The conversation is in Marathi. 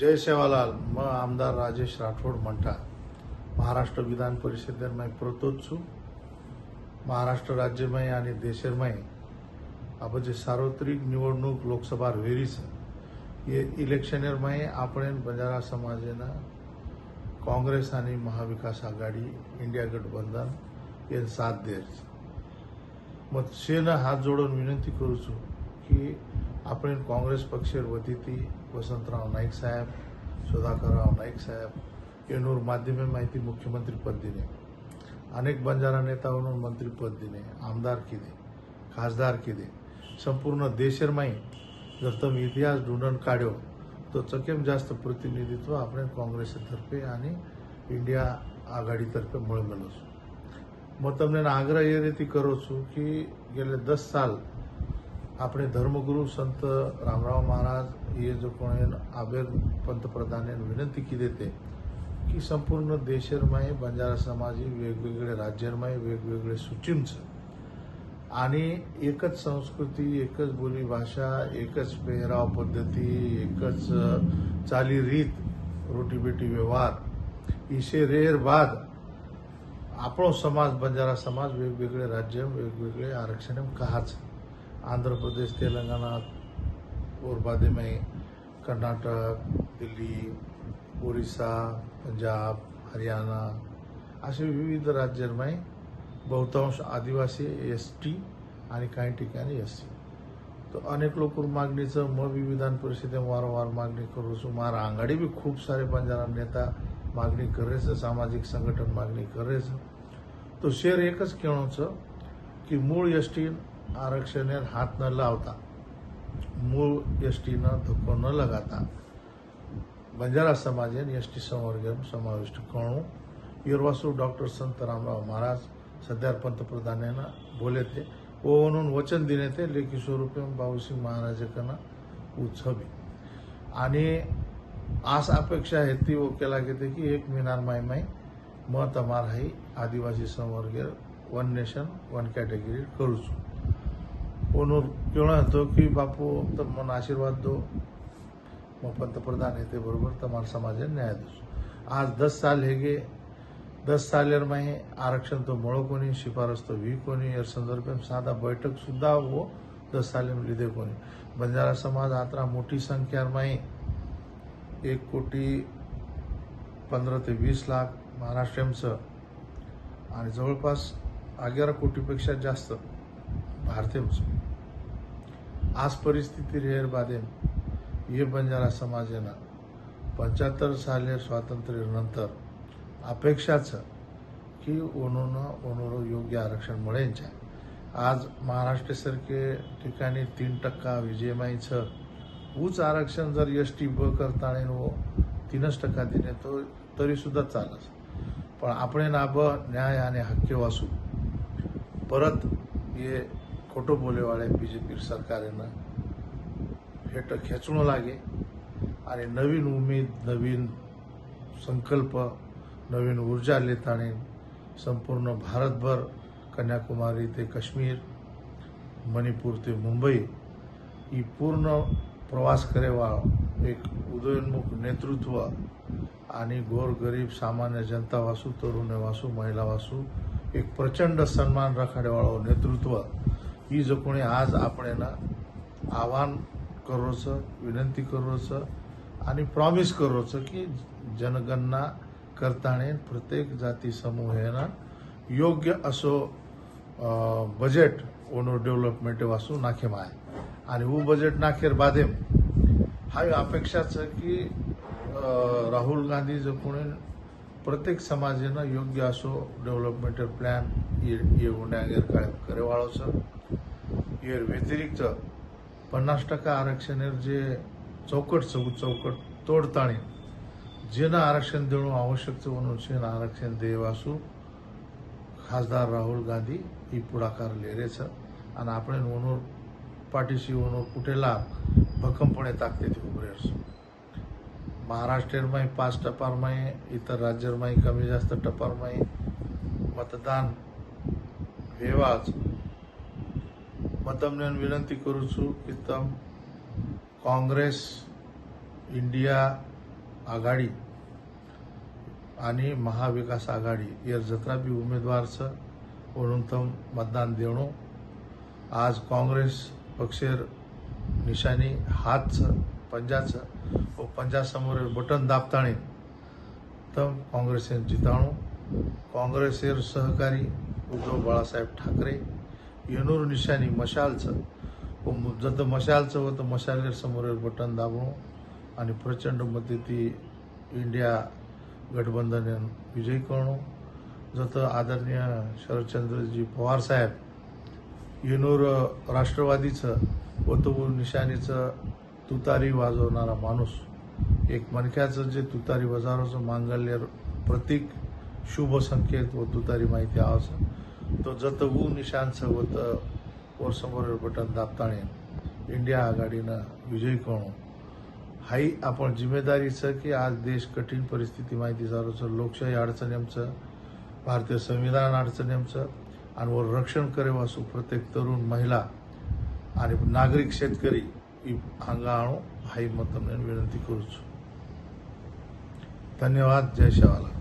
जय सेवालाल म आमदार राजेश राठोड म्हणतात. महाराष्ट्र विधान परिषदेमय प्रोत्सु महाराष्ट्र राज्यमय आणि देशमय. आपण जे सार्वत्रिक निवडणूक लोकसभा वेरीस हे इलेक्शनरमय आपण बंजारा समाजेनं काँग्रेस आणि महाविकास आघाडी इंडिया गठबंधन हे साथ देच मग शेनं हात जोडून विनंती करूचू की આપણે કોંગ્રેસ પક્ષેર વતીથી વસંતરાવ નાઈક સાહેબ સુધાકરરાવ નાઈક સાહેબ એનું માધ્યમે માહિતી મુખ્યમંત્રી પદ દિને अनेक बंजारा नेताओं मंत्रीपद दिने आमदार केले खासदार केले संपूर्ण देशरमाई जर तुम्ही इतिहास ढूंढून काढ्यो तो चकेम जास्त प्रतिनिधित्व आपण કોંગ્રેસતરફે आणि ઇન્ડિયા આઘાડીતરફે મળેલું છું હું તમને આગ્રહ એ રીતે કરું છું કે ગેલે દસ સાલ आपले धर्मगुरु संत रामराव महाराज हे जो કોણે आबेर पंतप्रधान विनंती केली देते की संपूर्ण देशरमाही बंजारा समाज ही वेगवेगळे राज्यरमय वेगवेगळे सुचिम्स आणि एकच संस्कृती एकच बोलीभाषा एकच पेहराव पद्धती एकच चालीरीत रोटीबेटी व्यवहार इसे रेर बाद आपण समाज बंजारा समाज वेगवेगळे राज्य वेगवेगळे आरक्षण कहाच आंध्र प्रदेश तेलंगणा में कर्नाटक दिल्ली ओरिसा पंजाब हरियाणा असे विविध राज्यांमध्ये बहुतांश आदिवासी एस टी आणि काही ठिकाणी एस सी. तर अनेक लोक मागणीचं मग विविधान परिषदे वारंवार मागणी करू सुमार आघाडी बी खूप सारे पंजाब नेता मागणी करेच सामाजिक संघटन मागणी करेच तो शेर एकच खेळचं की मूळ एस टी आरक्षण हात न लावता मूळ एस धक्को न लगाता बंजारा समाजान एस टी संवर्ग समाविष्ट करू युरवासू डॉक्टर संत रामराव महाराज सध्या पंतप्रधानांना बोलते वो म्हणून वचन दिले ते लेखी स्वरूप बाबूसिंग महाराजांना उत्सवी आणि आस अपेक्षा आहे ती केला घेते की एक मिनार माय माय मत अमार आदिवासी संवर्ग वन नेशन वन कॅटेगरी करूचू. फोनवर केवढा होतो की बापू तर मन आशीर्वाद दो। मग पंतप्रधान येते बरोबर तमाल समाज न्यायाधीश आज दस साल हे गे दस सालेर माही आरक्षण तो मळो कोणी शिफारस तो वी कोणी या संदर्भात साधा बैठक सुद्धा हो दस सालेम लिदे कोणी बंजारा समाज आत्रा मोठी संख्या माही एक कोटी पंधरा ते वीस लाख महाराष्ट्रीयनचं आणि जवळपास अग्यारा कोटीपेक्षा जास्त भारतीय भारतीयचं आज परिस्थिती रेर बादेन ये बंजारा समाजानं पंच्याहत्तर साले स्वातंत्र्यानंतर अपेक्षाचं की ओनोनं ओनोरो योग्य आरक्षण मिळेल आज महाराष्ट्रासारखे ठिकाणी तीन टक्का विजयमाईचं ऊच आरक्षण जर एस टी ब करता व तीनच टक्का दिले तो तरी सुद्धा चालस पण આપણે નાબ ન્યાય અને હક્કે વાસુ પરત એ खोटो बोलेवाळ्या बी जे पी सरकारनं फेट खेचणं लागे आणि नवीन उमेद नवीन संकल्प नवीन ऊर्जा लिताने संपूर्ण भारतभर कन्याकुमारी ते काश्मीर मणिपूर ते मुंबई ही पूर्ण प्रवास करेवा एक उदयोन्मुख नेतृत्व आणि गोर गरीब सामान्य जनता वासू तरुण वासू महिला वासू एक प्रचंड सन्मान राखाडेवाळा नेतृत्व ही जो कोणी आज आपण आव्हान करोच विनंती करोच आणि प्रॉमिस करोच की जनगणना करताना प्रत्येक जाती समूहेनं योग्य असो बजेट ओनो डेव्हलपमेंट वाचू नाखेम आहे आणि वो बजेट नाखेर बादेम हा अपेक्षाच की राहुल गांधी जो कोणी प्रत्येक समाजानं योग्य असो डेव्हलपमेंट प्लॅन ये उंड्यागेर कायम करेवाळोचं एर व्यतिरिक्त पन्नास टक्का आरक्षणेर जे चौकट चौ चौकट तोडताणी जेनं आरक्षण देणं आवश्यक म्हणून शेन आरक्षण देवासू खासदार राहुल गांधी ही पुढाकार लेरेच. आणि आपण म्हणून पाठीशी म्हणून कुठेला भक्कमपणे ताकदीत उभे असू. महाराष्ट्रमाही पाच टपारमाई इतर राज्यामाई कमी जास्त टपारमाई मतदान વેવાજ હું તમને વિનંતી કરું છું કે તમ કોંગ્રેસ ઇન્ડિયા आघाडी आणि महाविकास आघाडी या जत्रा बी उमेदवारचं म्हणून मतदान देणो आज काँग्रेस पक्षेर निशाणी हातचं पंजाचं व पंजासमोर बटन दाबताणे तर काँग्रेसीन जिताणू काँग्रेसेर सहकारी उद्धव बाळासाहेब ठाकरे येणूर निशाणी मशालचं. व जत मशालचं होतं मशालेर समोर बटन दाबणू आणि प्रचंड मदती इंडिया गठबंधन विजयी करणू. जसं आदरणीय शरदचंद्रजी पवारसाहेब येणूर राष्ट्रवादीचं व तो निशाणीचं तुतारी वाजवणारा माणूस. एक मणक्याचं जे तुतारी वाजवण्याचं मांगल्य प्रतीक शुभ संकेत व तुतारी माहिती आवश्यक तो जत ऊ निशानचं होतं वर समोर बटन दाबताणे इंडिया आघाडीनं विजयी करणू हाई आपण जिम्मेदारीचं की आज देश कठीण परिस्थिती माहिती सारोचं लोकशाही अडचणी आमचं भारतीय संविधान अडचणी आमचं आणि वर रक्षण करे वासू प्रत्येक तरुण महिला आणि नागरिक शेतकरी हंगा हांगा आणू हाई मत विनंती करूच धन्यवाद. जय शेवाला